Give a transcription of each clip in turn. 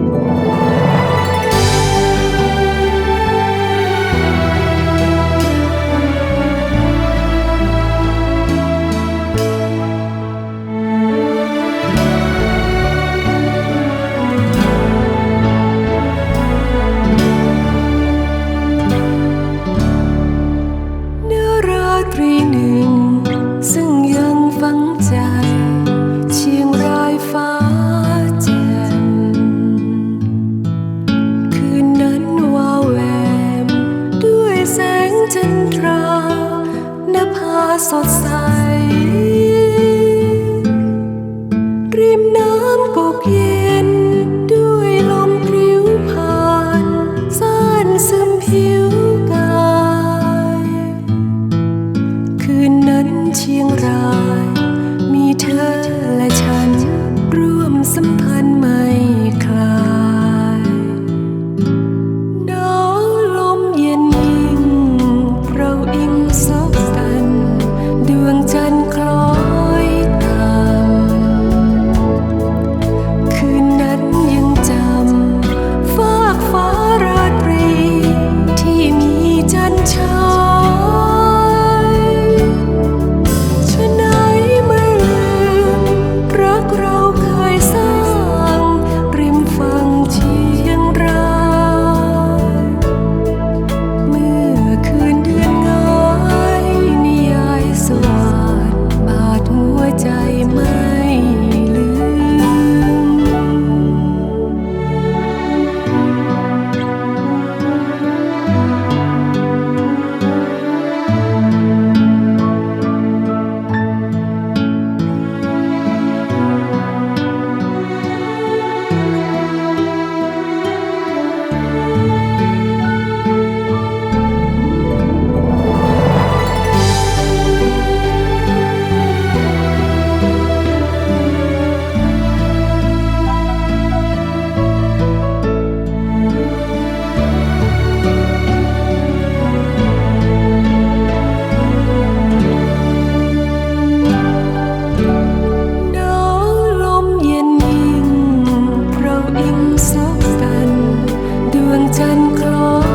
เาส นทร์คล้อย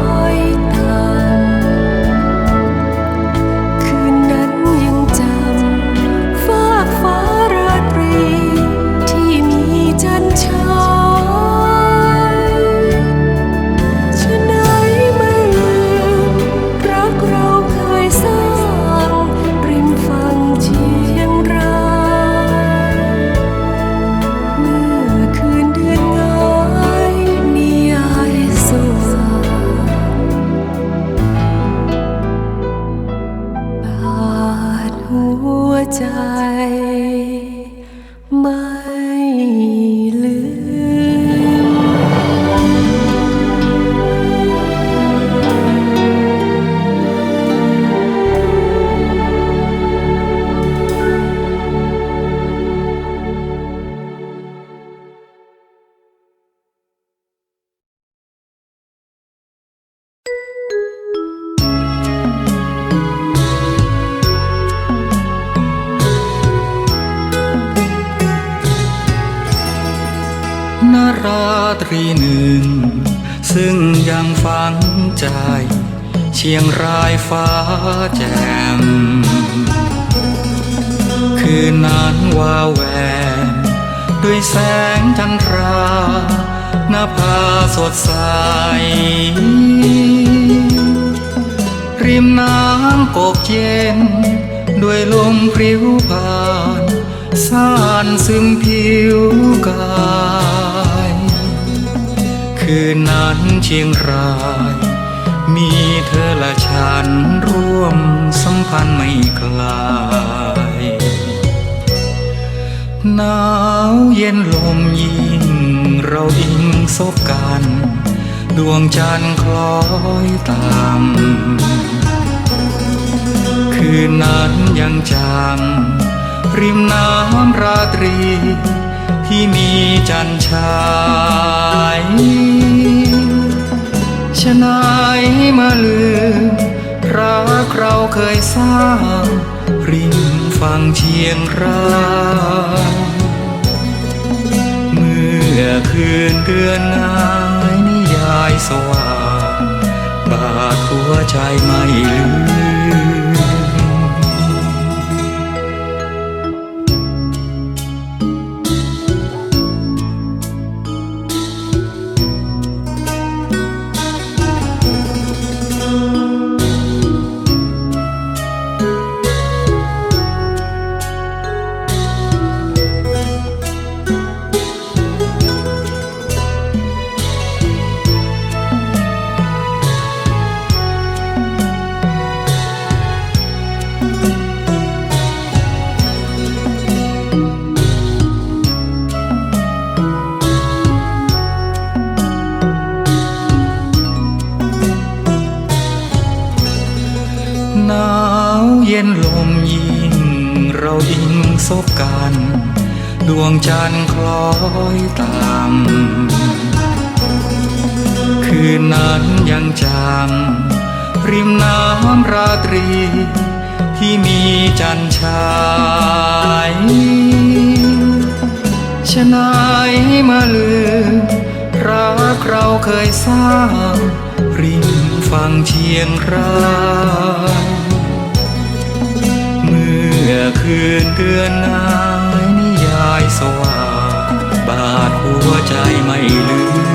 ตรีหนึ่ง ซึ่งยังฝังใจ เชียงรายฟ้าแจ่มคืนนั้นวาวแหวมด้วยแสงจันทราหนภาสดใส ริมน้ำกกเย็น ด้วยลมพริ้วผ่าน ซ่านซึมผิวกาย คืนนั้นเชียงราย มีเธอและฉันร่วมสัมพันธ์ไม่คลายหนาวเย็นลมยิ่งเราอิงซบกัน ดวงจันทร์คล้อยตามคืนนั้นยังจำริมน้ำราตรีที่มีจันทราย ฉะไหนมาลืมรักเราเคยสร้าง ริมฝั่งเชียงรายเมื่อคืนเดือนงายนิยายสว่างบาดหัวใจไม่ลืม ย็นลมยิ่ง เราอิงซบกัน ดวงจันทร์คล้อยตามคืนนั้นยังจำริมน้ำราตรี ที่มีจันทร์ฉายชนายมาลืมรักเราเคยสร้างริมฝั่งเชียงราย อคืนเดือนงายนิยายสว่างบาดหัวใจไม่ลืม